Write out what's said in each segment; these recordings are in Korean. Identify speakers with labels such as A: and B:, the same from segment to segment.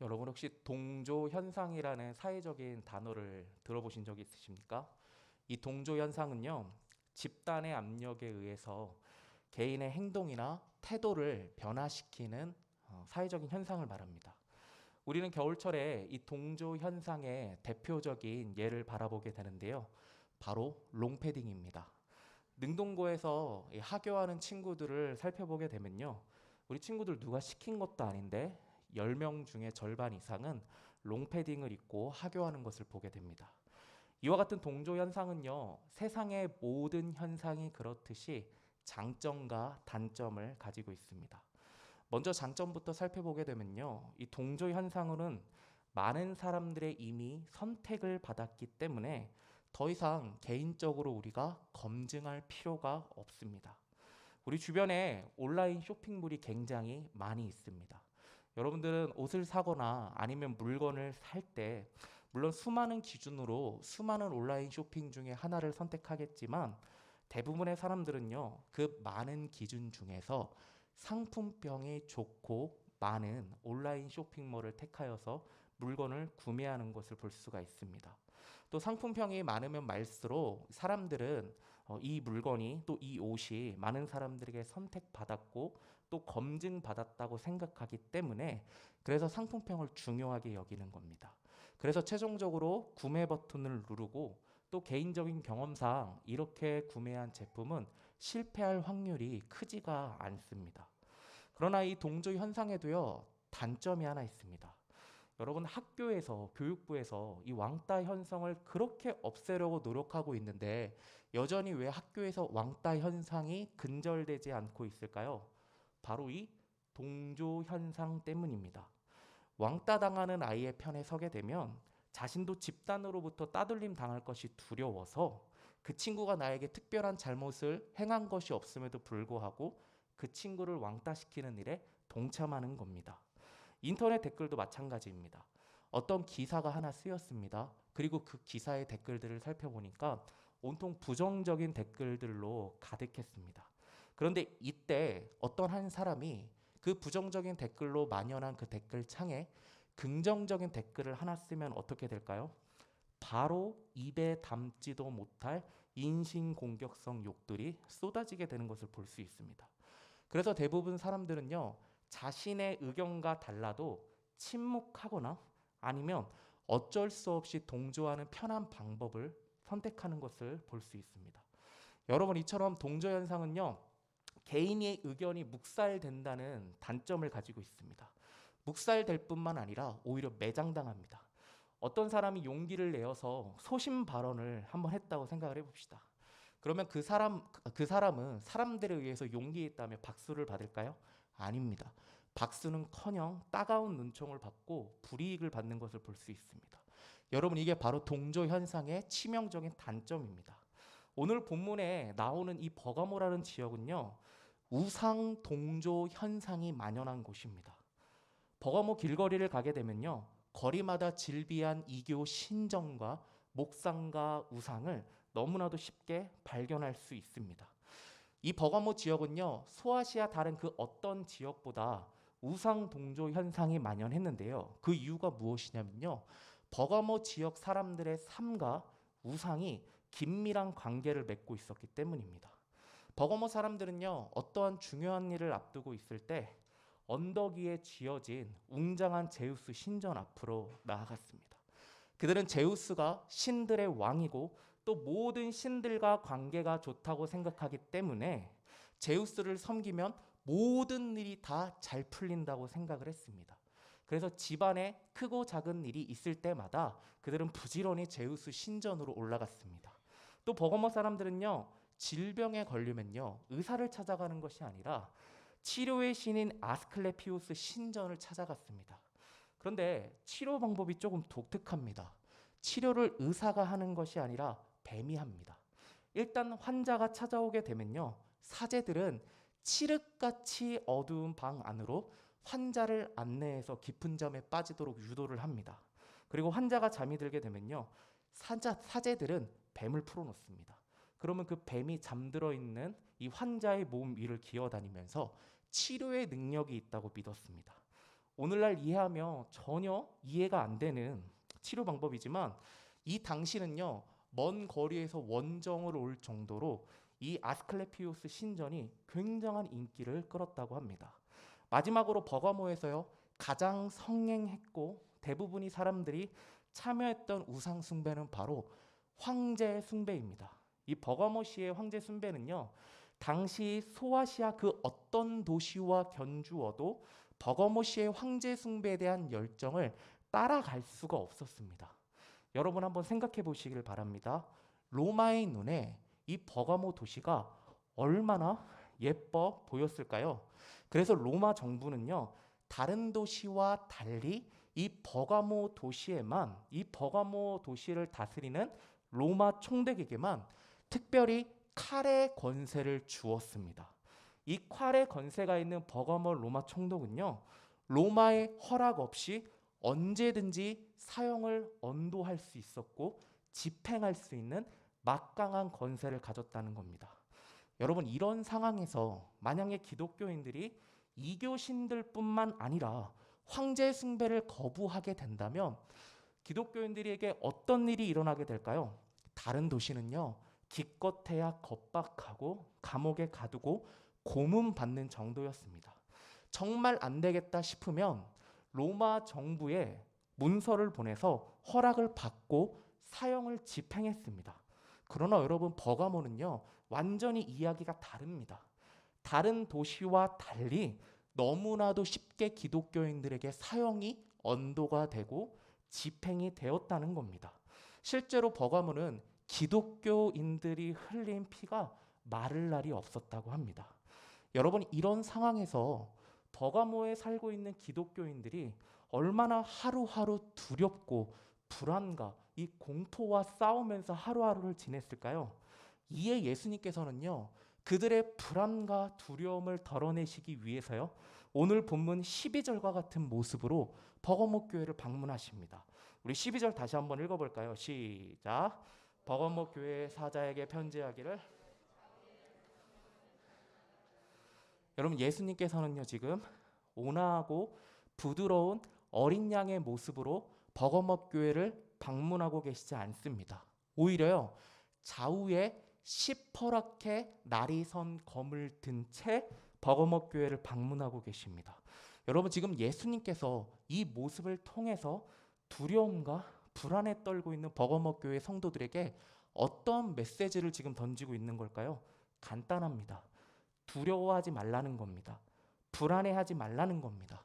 A: 여러분 혹시 동조 현상이라는 사회적인 단어를 들어보신 적이 있으십니까? 이 동조 현상은요. 집단의 압력에 의해서 개인의 행동이나 태도를 변화시키는 어, 사회적인 현상을 말합니다. 우리는 겨울철에 이 동조 현상의 대표적인 예를 바라보게 되는데요. 바로 롱패딩입니다. 능동고에서 이 하교하는 친구들을 살펴보게 되면요. 우리 친구들 누가 시킨 것도 아닌데 10명 중에 절반 이상은 롱패딩을 입고 하교하는 것을 보게 됩니다. 이와 같은 동조 현상은요. 세상의 모든 현상이 그렇듯이 장점과 단점을 가지고 있습니다. 먼저 장점부터 살펴보게 되면요. 이 동조 현상으로는 많은 사람들의 이미 선택을 받았기 때문에 더 이상 개인적으로 우리가 검증할 필요가 없습니다. 우리 주변에 온라인 쇼핑몰이 굉장히 많이 있습니다. 여러분들은 옷을 사거나 아니면 물건을 살 때 물론 수많은 기준으로 수많은 온라인 쇼핑 중에 하나를 선택하겠지만 대부분의 사람들은요 그 많은 기준 중에서 상품병이 좋고 많은 온라인 쇼핑몰을 택하여서 물건을 구매하는 것을 볼 수가 있습니다. 또 상품평이 많으면 많을수록 사람들은 어, 이 물건이 또 이 옷이 많은 사람들에게 선택받았고 또 검증받았다고 생각하기 때문에 그래서 상품평을 중요하게 여기는 겁니다. 그래서 최종적으로 구매 버튼을 누르고 또 개인적인 경험상 이렇게 구매한 제품은 실패할 확률이 크지가 않습니다. 그러나 이 동조 현상에도요 단점이 하나 있습니다. 여러분 학교에서 교육부에서 이 왕따 현상을 그렇게 없애려고 노력하고 있는데 여전히 왜 학교에서 왕따 현상이 근절되지 않고 있을까요? 바로 이 동조 현상 때문입니다. 왕따 당하는 아이의 편에 서게 되면 자신도 집단으로부터 따돌림 당할 것이 두려워서 그 친구가 나에게 특별한 잘못을 행한 것이 없음에도 불구하고 그 친구를 왕따시키는 일에 동참하는 겁니다. 인터넷 댓글도 마찬가지입니다. 어떤 기사가 하나 쓰였습니다. 그리고 그 기사의 댓글들을 살펴보니까 온통 부정적인 댓글들로 가득했습니다. 그런데 이때 어떤 한 사람이 그 부정적인 댓글로 만연한 그 댓글 창에 긍정적인 댓글을 하나 쓰면 어떻게 될까요? 바로 입에 담지도 못할 인신공격성 욕들이 쏟아지게 되는 것을 볼 수 있습니다. 그래서 대부분 사람들은요, 자신의 의견과 달라도 침묵하거나 아니면 어쩔 수 없이 동조하는 편한 방법을 선택하는 것을 볼 수 있습니다. 여러분 이처럼 동조 현상은요. 개인의 의견이 묵살된다는 단점을 가지고 있습니다. 묵살될 뿐만 아니라 오히려 매장당합니다. 어떤 사람이 용기를 내어서 소신 발언을 한번 했다고 생각을 해봅시다. 그러면 그 사람 그 사람은 사람들에 의해서 용기했다며 박수를 받을까요? 아닙니다. 박수는커녕 따가운 눈총을 받고 불이익을 받는 것을 볼 수 있습니다. 여러분 이게 바로 동조 현상의 치명적인 단점입니다. 오늘 본문에 나오는 이 버가모라는 지역은요. 우상 동조 현상이 만연한 곳입니다. 버가모 길거리를 가게 되면요. 거리마다 질비한 이교 신정과 목상과 우상을 너무나도 쉽게 발견할 수 있습니다. 이 버가모 지역은요 소아시아 다른 그 어떤 지역보다 우상 동조 현상이 만연했는데요. 그 이유가 무엇이냐면요. 버가모 지역 사람들의 삶과 우상이 긴밀한 관계를 맺고 있었기 때문입니다. 버가모 사람들은요 어떠한 중요한 일을 앞두고 있을 때 언덕 위에 지어진 웅장한 제우스 신전 앞으로 나아갔습니다. 그들은 제우스가 신들의 왕이고 또 모든 신들과 관계가 좋다고 생각하기 때문에 제우스를 섬기면 모든 일이 다 잘 풀린다고 생각을 했습니다. 그래서 집안에 크고 작은 일이 있을 때마다 그들은 부지런히 제우스 신전으로 올라갔습니다. 또 버거머 사람들은요 질병에 걸리면요 의사를 찾아가는 것이 아니라 치료의 신인 아스클레피우스 신전을 찾아갔습니다. 그런데 치료 방법이 조금 독특합니다. 치료를 의사가 하는 것이 아니라 뱀이 합니다. 일단 환자가 찾아오게 되면요. 사제들은 칠흑같이 어두운 방 안으로 환자를 안내해서 깊은 잠에 빠지도록 유도를 합니다. 그리고 환자가 잠이 들게 되면요. 사자, 사제들은 뱀을 풀어놓습니다. 그러면 그 뱀이 잠들어 있는 이 환자의 몸 위를 기어다니면서 치료의 능력이 있다고 믿었습니다. 오늘날 이해하며 전혀 이해가 안 되는 치료 방법이지만 이 당시는요 먼 거리에서 원정을 올 정도로 이 아스클레피오스 신전이 굉장한 인기를 끌었다고 합니다. 마지막으로 버가모에서요 가장 성행했고 대부분이 사람들이 참여했던 우상 숭배는 바로 황제 숭배입니다. 이 버가모시의 황제 숭배는요 당시 소아시아 그 어떤 도시와 견주어도 버거모시의 황제 숭배에 대한 열정을 따라갈 수가 없었습니다. 여러분 한번 생각해 보시길 바랍니다. 로마의 눈에 이 버가모 도시가 얼마나 예뻐 보였을까요? 그래서 로마 정부는요, 다른 도시와 달리 이 버가모 도시에만 이 버가모 도시를 다스리는 로마 총독에게만 특별히 칼의 권세를 주었습니다. 이 칼의 권세가 있는 버가모 로마 총독은요, 로마의 허락 없이 언제든지 사형을 언도할 수 있었고 집행할 수 있는 막강한 권세를 가졌다는 겁니다. 여러분 이런 상황에서 만약에 기독교인들이 이교신들뿐만 아니라 황제 숭배를 거부하게 된다면 기독교인들에게 어떤 일이 일어나게 될까요? 다른 도시는요 기껏해야 겁박하고 감옥에 가두고 고문 받는 정도였습니다. 정말 안 되겠다 싶으면 로마 정부에 문서를 보내서 허락을 받고 사형을 집행했습니다. 그러나 여러분 버가모는요 완전히 이야기가 다릅니다. 다른 도시와 달리 너무나도 쉽게 기독교인들에게 사형이 언도가 되고 집행이 되었다는 겁니다. 실제로 버가모는 기독교인들이 흘린 피가 마를 날이 없었다고 합니다. 여러분 이런 상황에서 버가모에 살고 있는 기독교인들이 얼마나 하루하루 두렵고 불안과 이 공포와 싸우면서 하루하루를 지냈을까요? 이에 예수님께서는요. 그들의 불안과 두려움을 덜어내시기 위해서요. 오늘 본문 12절과 같은 모습으로 버거모 교회를 방문하십니다. 우리 12절 다시 한번 읽어 볼까요? 시작. 버거모 교회 사자에게 편지하기를 여러분 예수님께서는요 지금 온화하고 부드러운 어린 양의 모습으로 버거머 교회를 방문하고 계시지 않습니다. 오히려요 좌우에 시퍼렇게 날이 선 검을 든 채 버거머 교회를 방문하고 계십니다. 여러분 지금 예수님께서 이 모습을 통해서 두려움과 불안에 떨고 있는 버거머 교회 성도들에게 어떤 메시지를 지금 던지고 있는 걸까요? 간단합니다. 두려워하지 말라는 겁니다. 불안해하지 말라는 겁니다.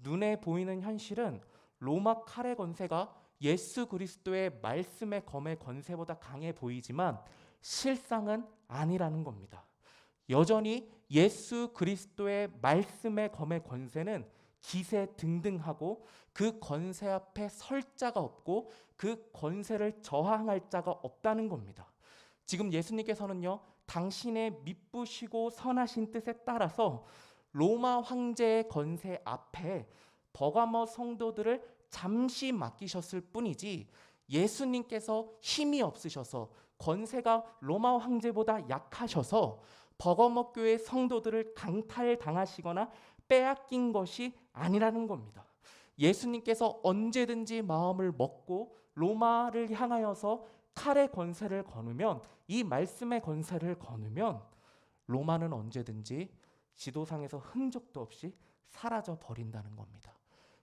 A: 눈에 보이는 현실은 로마 칼의 권세가 예수 그리스도의 말씀의 검의 권세보다 강해 보이지만 실상은 아니라는 겁니다. 여전히 예수 그리스도의 말씀의 검의 권세는 기세 등등하고 그 권세 앞에 설 자가 없고 그 권세를 저항할 자가 없다는 겁니다. 지금 예수님께서는요, 당신의 미쁘시고 선하신 뜻에 따라서 로마 황제의 권세 앞에 버가모 성도들을 잠시 맡기셨을 뿐이지 예수님께서 힘이 없으셔서 권세가 로마 황제보다 약하셔서 버거모 교회 성도들을 강탈당하시거나 빼앗긴 것이 아니라는 겁니다. 예수님께서 언제든지 마음을 먹고 로마를 향하여서 칼의 권세를 거누면 이 말씀의 권세를 거누면 로마는 언제든지 지도상에서 흔적도 없이 사라져 버린다는 겁니다.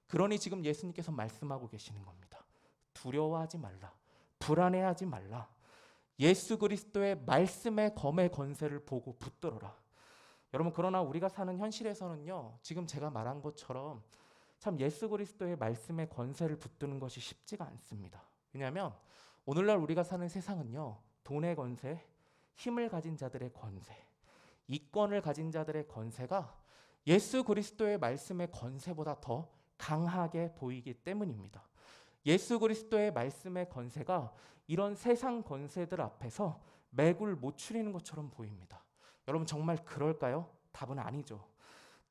A: 그러니 지금 예수님께서 말씀하고 계시는 겁니다. 두려워하지 말라. 불안해하지 말라. 예수 그리스도의 말씀의 검의 권세를 보고 붙들어라. 여러분 그러나 우리가 사는 현실에서는요. 지금 제가 말한 것처럼 참 예수 그리스도의 말씀의 권세를 붙드는 것이 쉽지가 않습니다. 왜냐하면 오늘날 우리가 사는 세상은요. 돈의 권세, 힘을 가진 자들의 권세, 이권을 가진 자들의 권세가 예수 그리스도의 말씀의 권세보다 더 강하게 보이기 때문입니다. 예수 그리스도의 말씀의 권세가 이런 세상 권세들 앞에서 매굴 못 추리는 것처럼 보입니다. 여러분 정말 그럴까요? 답은 아니죠.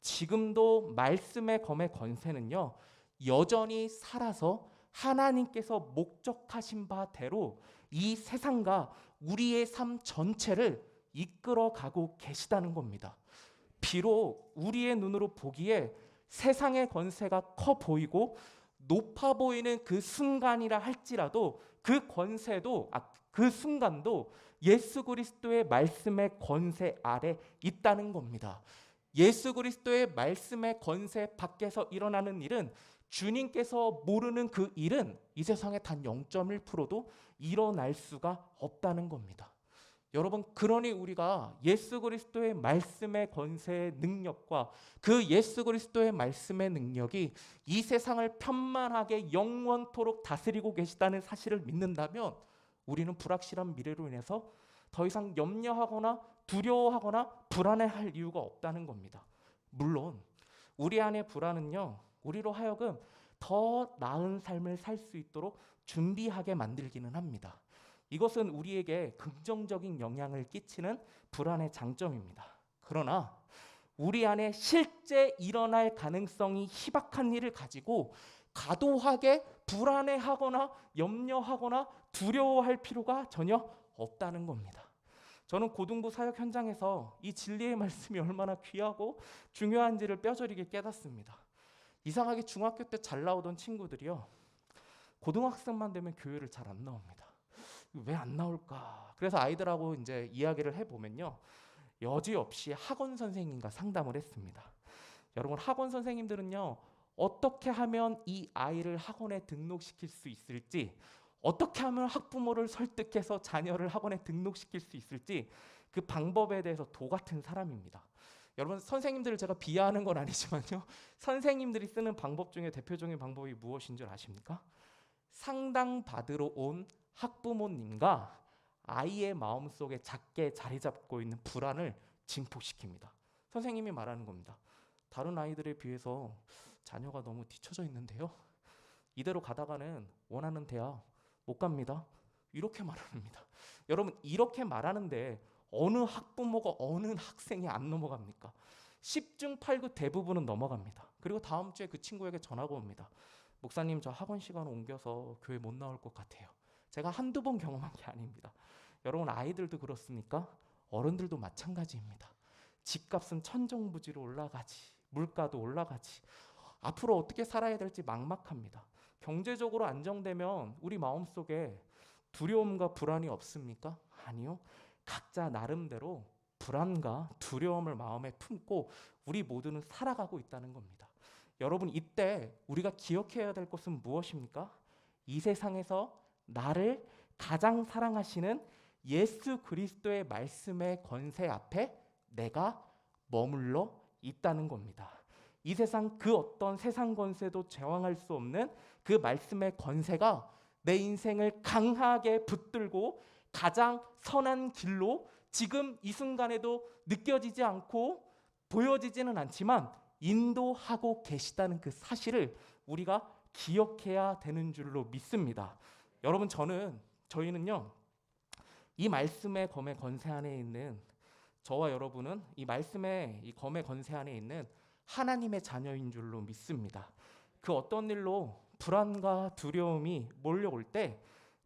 A: 지금도 말씀의 검의 권세는요. 여전히 살아서 하나님께서 목적하신 바대로 이 세상과 우리의 삶 전체를 이끌어 가고 계시다는 겁니다. 비록 우리의 눈으로 보기에 세상의 권세가 커 보이고 높아 보이는 그 순간이라 할지라도 그 권세도 아, 그 순간도 예수 그리스도의 말씀의 권세 아래 있다는 겁니다. 예수 그리스도의 말씀의 권세 밖에서 일어나는 일은 주님께서 모르는 그 일은 이 세상에 단 0.1%도 일어날 수가 없다는 겁니다. 여러분 그러니 우리가 예수 그리스도의 말씀의 권세의 능력과 그 예수 그리스도의 말씀의 능력이 이 세상을 편만하게 영원토록 다스리고 계시다는 사실을 믿는다면 우리는 불확실한 미래로 인해서 더 이상 염려하거나 두려워하거나 불안해할 이유가 없다는 겁니다. 물론 우리 안의 불안은요. 우리로 하여금 더 나은 삶을 살 수 있도록 준비하게 만들기는 합니다. 이것은 우리에게 긍정적인 영향을 끼치는 불안의 장점입니다. 그러나 우리 안에 실제 일어날 가능성이 희박한 일을 가지고 과도하게 불안해하거나 염려하거나 두려워할 필요가 전혀 없다는 겁니다. 저는 고등부 사역 현장에서 이 진리의 말씀이 얼마나 귀하고 중요한지를 뼈저리게 깨닫습니다. 이상하게 중학교 때 잘 나오던 친구들이요. 고등학생만 되면 교회를 잘 안 나옵니다. 왜 안 나올까? 그래서 아이들하고 이제 이야기를 해 보면요. 여지없이 학원 선생님과 상담을 했습니다. 여러분 학원 선생님들은요. 어떻게 하면 이 아이를 학원에 등록시킬 수 있을지 어떻게 하면 학부모를 설득해서 자녀를 학원에 등록시킬 수 있을지 그 방법에 대해서 도 같은 사람입니다. 여러분 선생님들을 제가 비하하는 건 아니지만요. 선생님들이 쓰는 방법 중에 대표적인 방법이 무엇인 줄 아십니까? 상담 받으러 온 학부모님과 아이의 마음속에 작게 자리 잡고 있는 불안을 증폭시킵니다. 선생님이 말하는 겁니다. 다른 아이들에 비해서 자녀가 너무 뒤처져 있는데요. 이대로 가다가는 원하는 대학 못 갑니다. 이렇게 말합니다. 여러분 이렇게 말하는데 어느 학부모가 어느 학생이 안 넘어갑니까? 10중 8구 대부분은 넘어갑니다. 그리고 다음 주에 그 친구에게 전화가 옵니다. 목사님 저 학원 시간 옮겨서 교회 못 나올 것 같아요. 제가 한두 번 경험한 게 아닙니다. 여러분 아이들도 그렇습니까? 어른들도 마찬가지입니다. 집값은 천정부지로 올라가지. 물가도 올라가지. 앞으로 어떻게 살아야 될지 막막합니다. 경제적으로 안정되면 우리 마음속에 두려움과 불안이 없습니까? 아니요. 각자 나름대로 불안과 두려움을 마음에 품고 우리 모두는 살아가고 있다는 겁니다. 여러분 이때 우리가 기억해야 될 것은 무엇입니까? 이 세상에서 나를 가장 사랑하시는 예수 그리스도의 말씀의 권세 앞에 내가 머물러 있다는 겁니다. 이 세상 그 어떤 세상 권세도 제왕할 수 없는 그 말씀의 권세가 내 인생을 강하게 붙들고 가장 선한 길로 지금 이 순간에도 느껴지지 않고 보여지지는 않지만 인도하고 계시다는 그 사실을 우리가 기억해야 되는 줄로 믿습니다. 여러분 저는 저희는요 이 말씀의 검의 권세 안에 있는 저와 여러분은 이 말씀의 이 검의 권세 안에 있는 하나님의 자녀인 줄로 믿습니다. 그 어떤 일로 불안과 두려움이 몰려올 때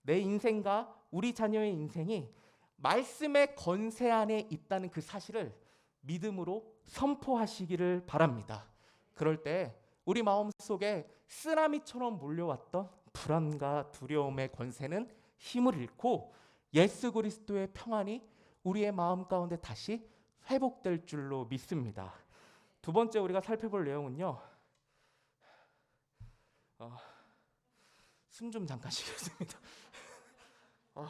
A: 내 인생과 우리 자녀의 인생이 말씀의 권세 안에 있다는 그 사실을 믿음으로 선포하시기를 바랍니다. 그럴 때 우리 마음 속에 쓰나미처럼 몰려왔던 불안과 두려움의 권세는 힘을 잃고 예수 그리스도의 평안이 우리의 마음 가운데 다시 회복될 줄로 믿습니다. 두 번째 우리가 살펴볼 내용은요. 어, 숨좀 잠깐 쉬겠습니다. 어,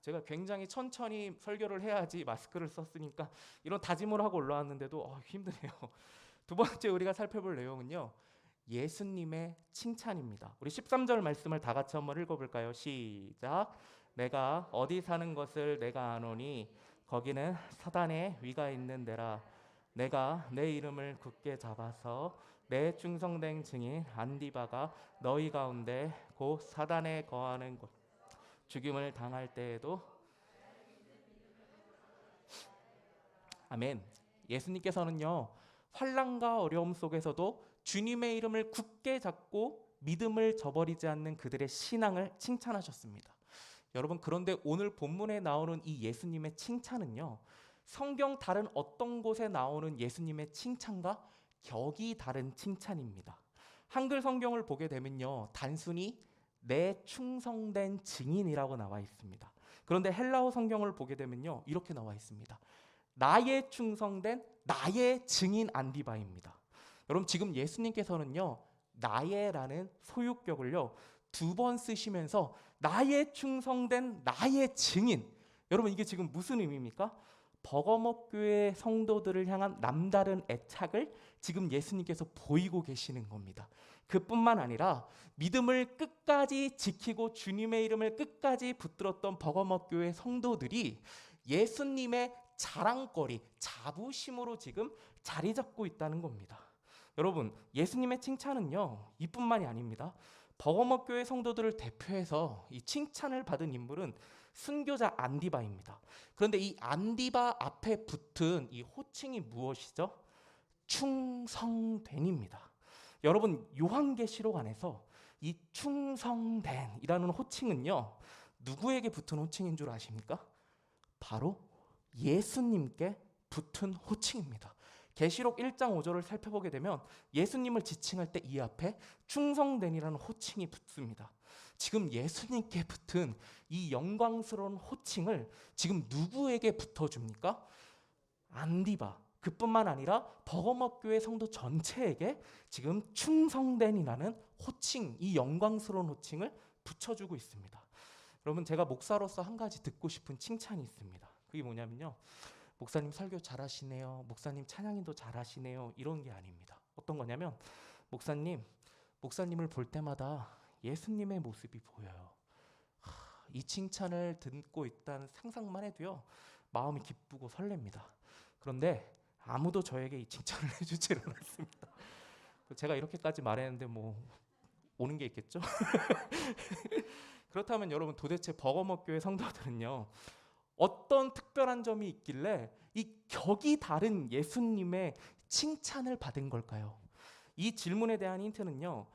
A: 제가 굉장히 천천히 설교를 해야지 마스크를 썼으니까 이런 다짐을 하고 올라왔는데도 어, 힘드네요. 두 번째 우리가 살펴볼 내용은요. 예수님의 칭찬입니다. 우리 13절 말씀을 다 같이 한번 읽어볼까요? 시작. 내가 어디 사는 것을 내가 아노니 거기는 사단의 위가 있는 데라. 내가 내 이름을 굳게 잡아서 내 충성된 증인 안디바가 너희 가운데 곧 사단에 거하는 곳 죽임을 당할 때에도 아멘. 예수님께서는요 환란과 어려움 속에서도 주님의 이름을 굳게 잡고 믿음을 저버리지 않는 그들의 신앙을 칭찬하셨습니다. 여러분 그런데 오늘 본문에 나오는 이 예수님의 칭찬은요 성경 다른 어떤 곳에 나오는 예수님의 칭찬과 격이 다른 칭찬입니다. 한글 성경을 보게 되면요. 단순히 내 충성된 증인이라고 나와 있습니다. 그런데 헬라어 성경을 보게 되면요. 이렇게 나와 있습니다. 나의 충성된 나의 증인 안디바입니다. 여러분 지금 예수님께서는요. 나의라는 소유격을요. 두 번 쓰시면서 나의 충성된 나의 증인. 여러분 이게 지금 무슨 의미입니까? 버거먹 교회 성도들을 향한 남다른 애착을 지금 예수님께서 보이고 계시는 겁니다. 그뿐만 아니라 믿음을 끝까지 지키고 주님의 이름을 끝까지 붙들었던 버거먹 교회 성도들이 예수님의 자랑거리, 자부심으로 지금 자리 잡고 있다는 겁니다. 여러분, 예수님의 칭찬은요, 이뿐만이 아닙니다. 버거먹 교회 성도들을 대표해서 이 칭찬을 받은 인물은 순교자 안디바입니다. 그런데 이 안디바 앞에 붙은 이 호칭이 무엇이죠? 충성된입니다. 여러분 요한계시록 안에서 이 충성된이라는 호칭은요 누구에게 붙은 호칭인 줄 아십니까? 바로 예수님께 붙은 호칭입니다. 계시록 1장 5절을 살펴보게 되면 예수님을 지칭할 때 이 앞에 충성된이라는 호칭이 붙습니다. 지금 예수님께 붙은 이 영광스러운 호칭을 지금 누구에게 붙어 줍니까? 안디바. 그뿐만 아니라 버거먹 교회 성도 전체에게 지금 충성된이라는 호칭, 이 영광스러운 호칭을 붙여주고 있습니다. 여러분 제가 목사로서 한 가지 듣고 싶은 칭찬이 있습니다. 그게 뭐냐면요. 목사님 설교 잘하시네요. 목사님 찬양인도 잘하시네요. 이런 게 아닙니다. 어떤 거냐면 목사님, 목사님을 볼 때마다 예수님의 모습이 보여요. 하, 이 칭찬을 듣고 있다는 상상만 해도요. 마음이 기쁘고 설렙니다. 그런데 아무도 저에게 이 칭찬을 해주질 않았습니다. 제가 이렇게까지 말했는데 뭐 오는 게 있겠죠? 그렇다면 여러분 도대체 버거먹 교회 성도들은요 어떤 특별한 점이 있길래 이 격이 다른 예수님의 칭찬을 받은 걸까요? 이 질문에 대한 힌트는요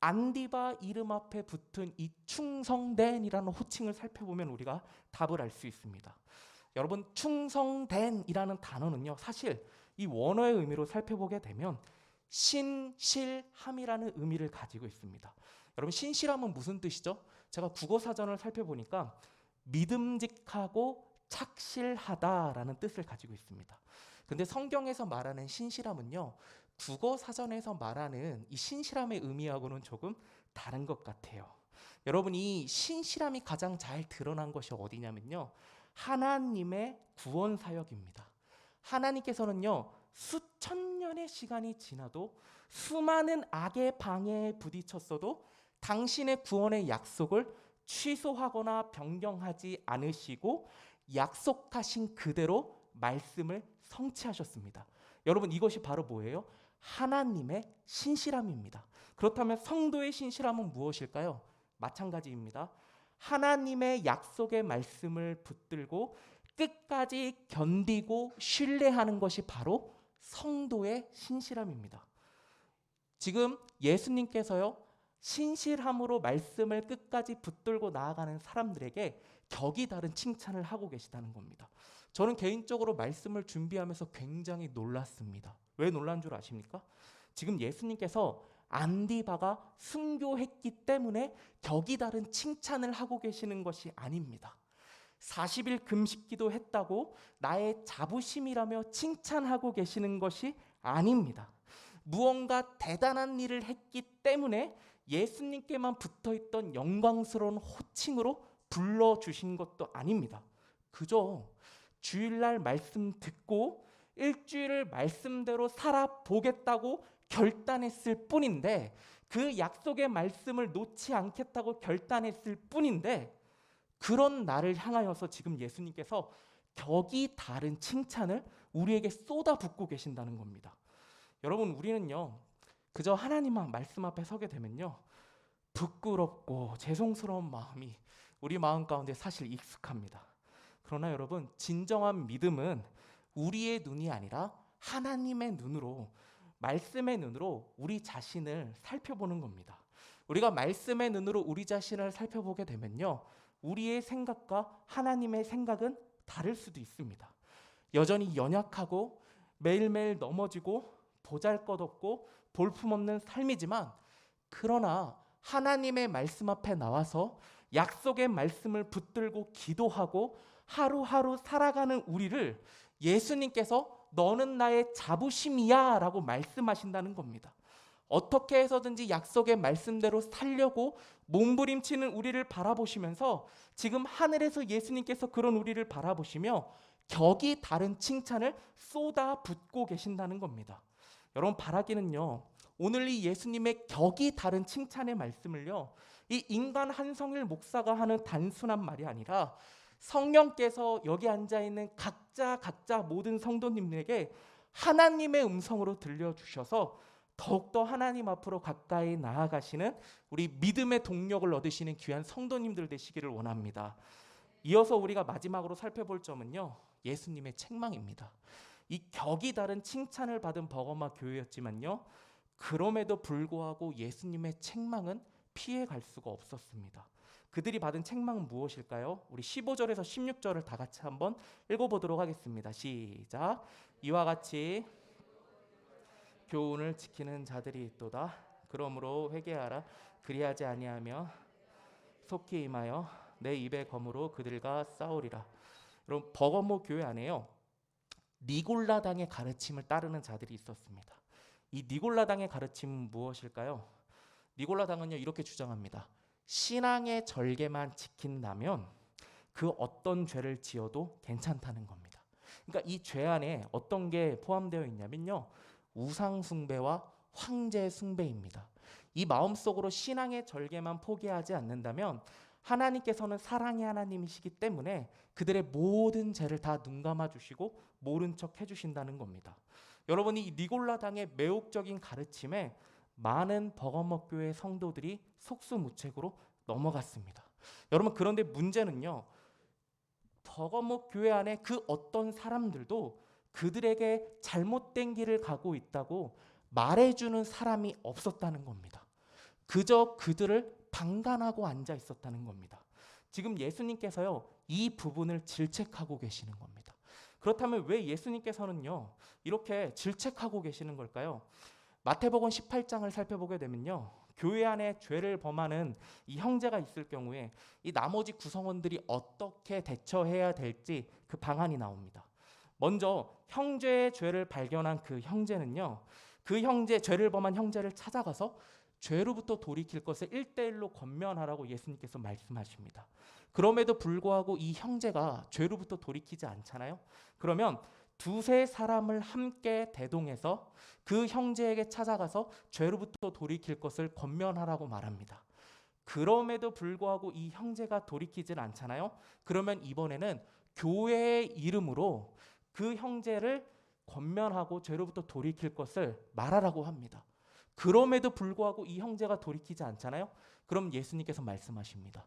A: 안디바 이름 앞에 붙은 이 충성된이라는 호칭을 살펴보면 우리가 답을 알 수 있습니다. 여러분 충성된이라는 단어는요 사실 이 원어의 의미로 살펴보게 되면 신실함이라는 의미를 가지고 있습니다. 여러분 신실함은 무슨 뜻이죠? 제가 국어 사전을 살펴보니까 믿음직하고 착실하다라는 뜻을 가지고 있습니다. 근데 성경에서 말하는 신실함은요. 국어 사전에서 말하는 이 신실함의 의미하고는 조금 다른 것 같아요. 여러분 이 신실함이 가장 잘 드러난 것이 어디냐면요. 하나님의 구원 사역입니다. 하나님께서는요. 수천 년의 시간이 지나도 수많은 악의 방해에 부딪혔어도 당신의 구원의 약속을 취소하거나 변경하지 않으시고 약속하신 그대로 말씀을 성취하셨습니다. 여러분 이것이 바로 뭐예요? 하나님의 신실함입니다. 그렇다면 성도의 신실함은 무엇일까요? 마찬가지입니다. 하나님의 약속의 말씀을 붙들고 끝까지 견디고 신뢰하는 것이 바로 성도의 신실함입니다. 지금 예수님께서요, 신실함으로 말씀을 끝까지 붙들고 나아가는 사람들에게 격이 다른 칭찬을 하고 계시다는 겁니다. 저는 개인적으로 말씀을 준비하면서 굉장히 놀랐습니다. 왜 놀란 줄 아십니까? 지금 예수님께서 안디바가 순교했기 때문에 격이 다른 칭찬을 하고 계시는 것이 아닙니다. 40일 금식기도 했다고 나의 자부심이라며 칭찬하고 계시는 것이 아닙니다. 무언가 대단한 일을 했기 때문에 예수님께만 붙어 있던 영광스러운 호칭으로 불러 주신 것도 아닙니다. 그저 주일날 말씀 듣고 일주일을 말씀대로 살아보겠다고 결단했을 뿐인데 그 약속의 말씀을 놓지 않겠다고 결단했을 뿐인데 그런 나를 향하여서 지금 예수님께서 격이 다른 칭찬을 우리에게 쏟아붓고 계신다는 겁니다. 여러분 우리는요 그저 하나님만 말씀 앞에 서게 되면요 부끄럽고 죄송스러운 마음이 우리 마음 가운데 사실 익숙합니다. 그러나 여러분 진정한 믿음은 우리의 눈이 아니라 하나님의 눈으로 말씀의 눈으로 우리 자신을 살펴보는 겁니다. 우리가 말씀의 눈으로 우리 자신을 살펴보게 되면요. 우리의 생각과 하나님의 생각은 다를 수도 있습니다. 여전히 연약하고 매일매일 넘어지고 보잘것없고 볼품없는 삶이지만 그러나 하나님의 말씀 앞에 나와서 약속의 말씀을 붙들고 기도하고 하루하루 살아가는 우리를 예수님께서 너는 나의 자부심이야 라고 말씀하신다는 겁니다. 어떻게 해서든지 약속의 말씀대로 살려고 몸부림치는 우리를 바라보시면서 지금 하늘에서 예수님께서 그런 우리를 바라보시며 격이 다른 칭찬을 쏟아 붓고 계신다는 겁니다. 여러분 바라기는요. 오늘 이 예수님의 격이 다른 칭찬의 말씀을요. 이 인간 한성일 목사가 하는 단순한 말이 아니라 성령께서 여기 앉아 있는 각자 각자 모든 성도님에게 하나님의 음성으로 들려 주셔서 더욱더 하나님 앞으로 가까이 나아가시는 우리 믿음의 동력을 얻으시는 귀한 성도님들 되시기를 원합니다. 이어서 우리가 마지막으로 살펴볼 점은요. 예수님의 책망입니다. 이 격이 다른 칭찬을 받은 버거마 교회였지만요. 그럼에도 불구하고 예수님의 책망은 피해 갈 수가 없었습니다. 그들이 받은 책망은 무엇일까요? 우리 15절에서 16절을 다 같이 한번 읽어보도록 하겠습니다. 시작. 이와 같이 교훈을 지키는 자들이 있도다. 그러므로 회개하라. 그리하지 아니하며 속히 임하여 내 입의 검으로 그들과 싸우리라. 여러분 버거모 교회 안에요. 니골라당의 가르침을 따르는 자들이 있었습니다. 이 니골라당의 가르침은 무엇일까요? 니골라당은요 이렇게 주장합니다. 신앙의 절개만 지킨다면 그 어떤 죄를 지어도 괜찮다는 겁니다. 그러니까 이 죄 안에 어떤 게 포함되어 있냐면요. 우상 숭배와 황제 숭배입니다. 이 마음속으로 신앙의 절개만 포기하지 않는다면 하나님께서는 사랑의 하나님이시기 때문에 그들의 모든 죄를 다 눈감아 주시고 모른 척 해주신다는 겁니다. 여러분이 이 니골라당의 매혹적인 가르침에 많은 버거머 교회 성도들이 속수무책으로 넘어갔습니다. 여러분 그런데 문제는요. 버거머 교회 안에 그 어떤 사람들도 그들에게 잘못된 길을 가고 있다고 말해주는 사람이 없었다는 겁니다. 그저 그들을 방관하고 앉아 있었다는 겁니다. 지금 예수님께서요, 이 부분을 질책하고 계시는 겁니다. 그렇다면 왜 예수님께서는요, 이렇게 질책하고 계시는 걸까요? 마태복음 18장을 살펴보게 되면요. 교회 안에 죄를 범하는 이 형제가 있을 경우에 이 나머지 구성원들이 어떻게 대처해야 될지 그 방안이 나옵니다. 먼저 형제의 죄를 발견한 그 형제는요. 그 형제 죄를 범한 형제를 찾아가서 죄로부터 돌이킬 것을 1대1로 권면하라고 예수님께서 말씀하십니다. 그럼에도 불구하고 이 형제가 죄로부터 돌이키지 않잖아요. 그러면 두세 사람을 함께 대동해서 그 형제에게 찾아가서 죄로부터 돌이킬 것을 권면하라고 말합니다. 그럼에도 불구하고 이 형제가 돌이키질 않잖아요. 그러면 이번에는 교회의 이름으로 그 형제를 권면하고 죄로부터 돌이킬 것을 말하라고 합니다. 그럼에도 불구하고 이 형제가 돌이키지 않잖아요. 그럼 예수님께서 말씀하십니다.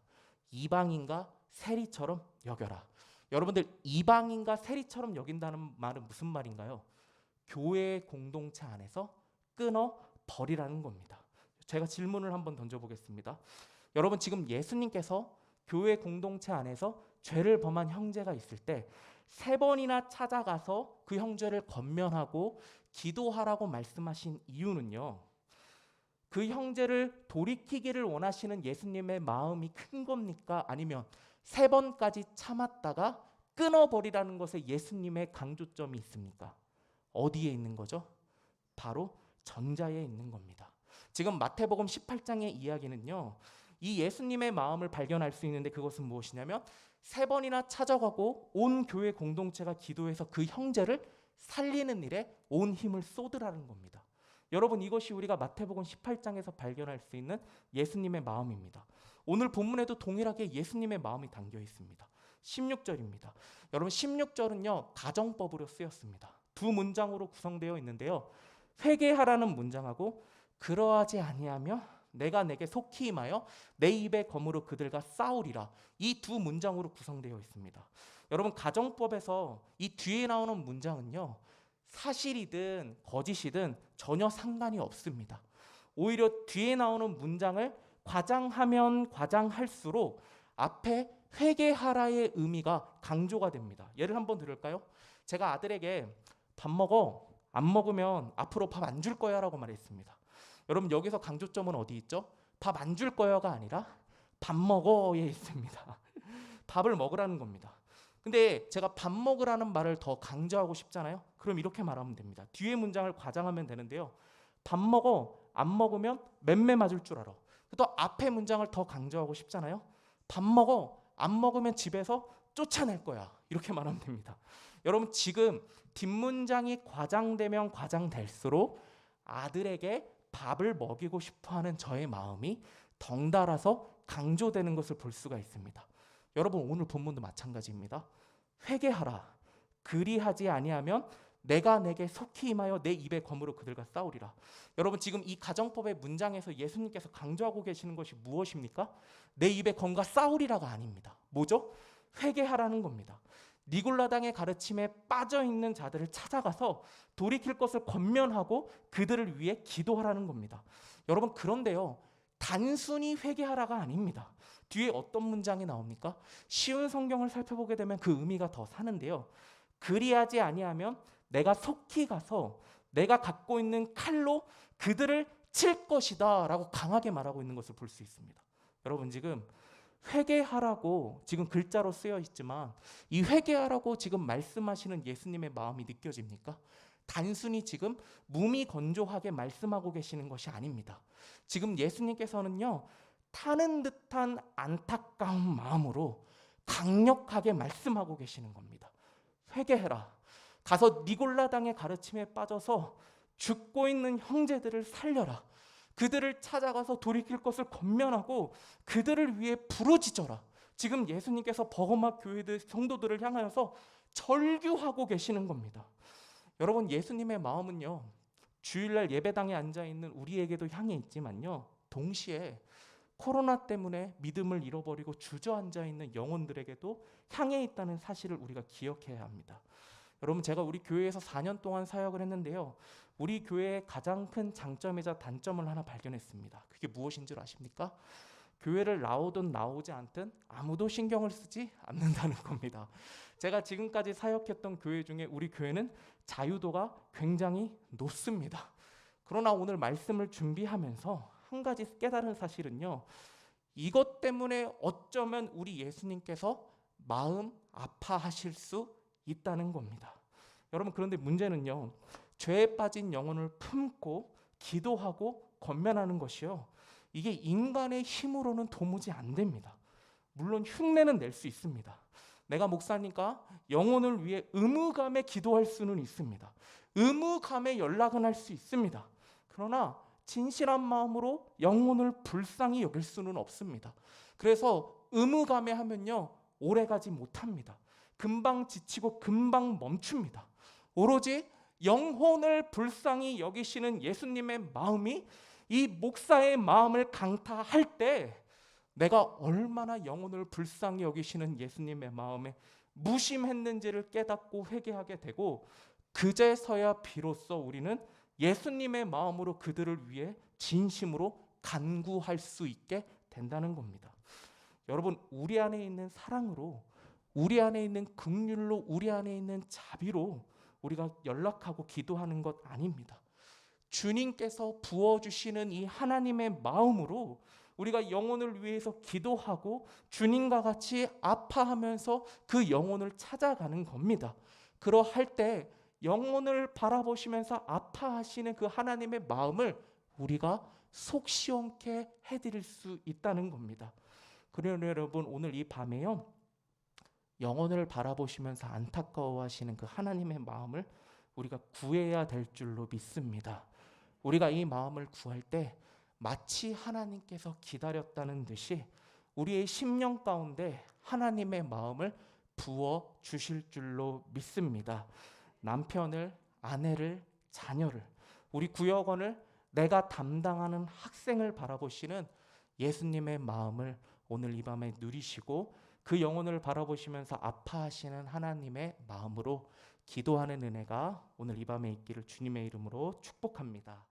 A: 이방인과 세리처럼 여겨라. 여러분들 이방인과 세리처럼 여긴다는 말은 무슨 말인가요? 교회 공동체 안에서 끊어 버리라는 겁니다. 제가 질문을 한번 던져 보겠습니다. 여러분 지금 예수님께서 교회 공동체 안에서 죄를 범한 형제가 있을 때 세 번이나 찾아가서 그 형제를 권면하고 기도하라고 말씀하신 이유는요. 그 형제를 돌이키기를 원하시는 예수님의 마음이 큰 겁니까? 아니면 세 번까지 참았다가 끊어버리라는 것에 예수님의 강조점이 있습니까? 어디에 있는 거죠? 바로 전자에 있는 겁니다. 지금 마태복음 18장의 이야기는요. 이 예수님의 마음을 발견할 수 있는데 그것은 무엇이냐면 세 번이나 찾아가고 온 교회 공동체가 기도해서 그 형제를 살리는 일에 온 힘을 쏟으라는 겁니다. 여러분 이것이 우리가 마태복음 18장에서 발견할 수 있는 예수님의 마음입니다. 오늘 본문에도 동일하게 예수님의 마음이 담겨 있습니다. 16절입니다. 여러분 16절은요. 가정법으로 쓰였습니다. 두 문장으로 구성되어 있는데요. 회개하라는 문장하고 그러하지 아니하며 내가 내게 속히 임하여 내 입의 검으로 그들과 싸우리라. 이 두 문장으로 구성되어 있습니다. 여러분 가정법에서 이 뒤에 나오는 문장은요. 사실이든 거짓이든 전혀 상관이 없습니다. 오히려 뒤에 나오는 문장을 과장하면 과장할수록 앞에 회개하라의 의미가 강조가 됩니다. 예를 한번 들을까요? 제가 아들에게 밥 먹어 안 먹으면 앞으로 밥 안 줄 거야라고 말했습니다. 여러분 여기서 강조점은 어디 있죠? 밥 안 줄 거야가 아니라 밥 먹어에 있습니다. 밥을 먹으라는 겁니다. 근데 제가 밥 먹으라는 말을 더 강조하고 싶잖아요. 그럼 이렇게 말하면 됩니다. 뒤에 문장을 과장하면 되는데요. 밥 먹어 안 먹으면 맴매 맞을 줄 알아. 또 앞에 문장을 더 강조하고 싶잖아요. 밥 먹어 안 먹으면 집에서 쫓아낼 거야. 이렇게 말하면 됩니다. 여러분 지금 뒷문장이 과장되면 과장될수록 아들에게 밥을 먹이고 싶어하는 저의 마음이 덩달아서 강조되는 것을 볼 수가 있습니다. 여러분 오늘 본문도 마찬가지입니다. 회개하라. 그리하지 아니하면 내가 내게 속히 임하여 내 입의 검으로 그들과 싸우리라. 여러분 지금 이 가정법의 문장에서 예수님께서 강조하고 계시는 것이 무엇입니까? 내 입의 검과 싸우리라가 아닙니다. 뭐죠? 회개하라는 겁니다. 니골라당의 가르침에 빠져 있는 자들을 찾아가서 돌이킬 것을 권면하고 그들을 위해 기도하라는 겁니다. 여러분 그런데요. 단순히 회개하라가 아닙니다. 뒤에 어떤 문장이 나옵니까? 쉬운 성경을 살펴보게 되면 그 의미가 더 사는데요. 그리하지 아니하면 내가 속히 가서 내가 갖고 있는 칼로 그들을 칠 것이다라고 강하게 말하고 있는 것을 볼 수 있습니다. 여러분 지금 회개하라고 지금 글자로 쓰여 있지만 이 회개하라고 지금 말씀하시는 예수님의 마음이 느껴집니까? 단순히 지금 무미건조하게 말씀하고 계시는 것이 아닙니다. 지금 예수님께서는요 타는 듯한 안타까운 마음으로 강력하게 말씀하고 계시는 겁니다. 회개해라. 가서 니골라당의 가르침에 빠져서 죽고 있는 형제들을 살려라. 그들을 찾아가서 돌이킬 것을 권면하고 그들을 위해 부르짖어라. 지금 예수님께서 버거막 교회들 성도들을 향하여서 절규하고 계시는 겁니다. 여러분 예수님의 마음은요. 주일날 예배당에 앉아 있는 우리에게도 향해 있지만요. 동시에 코로나 때문에 믿음을 잃어버리고 주저앉아 있는 영혼들에게도 향해 있다는 사실을 우리가 기억해야 합니다. 여러분 제가 우리 교회에서 4년 동안 사역을 했는데요. 우리 교회의 가장 큰 장점이자 단점을 하나 발견했습니다. 그게 무엇인 줄 아십니까? 교회를 나오든 나오지 않든 아무도 신경을 쓰지 않는다는 겁니다. 제가 지금까지 사역했던 교회 중에 우리 교회는 자유도가 굉장히 높습니다. 그러나 오늘 말씀을 준비하면서 한 가지 깨달은 사실은요. 이것 때문에 어쩌면 우리 예수님께서 마음 아파하실 수 있다는 겁니다. 여러분 그런데 문제는요. 죄에 빠진 영혼을 품고 기도하고 권면하는 것이요. 이게 인간의 힘으로는 도무지 안 됩니다. 물론 흉내는 낼 수 있습니다. 내가 목사니까 영혼을 위해 의무감에 기도할 수는 있습니다. 의무감에 연락은 할 수 있습니다. 그러나 진실한 마음으로 영혼을 불쌍히 여길 수는 없습니다. 그래서 의무감에 하면요 오래 가지 못합니다. 금방 지치고 금방 멈춥니다. 오로지 영혼을 불쌍히 여기시는 예수님의 마음이 이 목사의 마음을 강타할 때 내가 얼마나 영혼을 불쌍히 여기시는 예수님의 마음에 무심했는지를 깨닫고 회개하게 되고 그제서야 비로소 우리는 예수님의 마음으로 그들을 위해 진심으로 간구할 수 있게 된다는 겁니다. 여러분 우리 안에 있는 사랑으로 우리 안에 있는 긍휼로 우리 안에 있는 자비로 우리가 연락하고 기도하는 것 아닙니다. 주님께서 부어 주시는 이 하나님의 마음으로 우리가 영혼을 위해서 기도하고 주님과 같이 아파하면서 그 영혼을 찾아가는 겁니다. 그러할 때 영혼을 바라보시면서 아파하시는 그 하나님의 마음을 우리가 속 시원케 해드릴 수 있다는 겁니다. 그래요 여러분 오늘 이 밤에요 영혼을 바라보시면서 안타까워하시는 그 하나님의 마음을 우리가 구해야 될 줄로 믿습니다. 우리가 이 마음을 구할 때 마치 하나님께서 기다렸다는 듯이 우리의 심령 가운데 하나님의 마음을 부어 주실 줄로 믿습니다. 남편을, 아내를, 자녀를, 우리 구역원을 내가 담당하는 학생을 바라보시는 예수님의 마음을 오늘 이 밤에 누리시고 그 영혼을 바라보시면서 아파하시는 하나님의 마음으로 기도하는 은혜가 오늘 이 밤에 있기를 주님의 이름으로 축복합니다.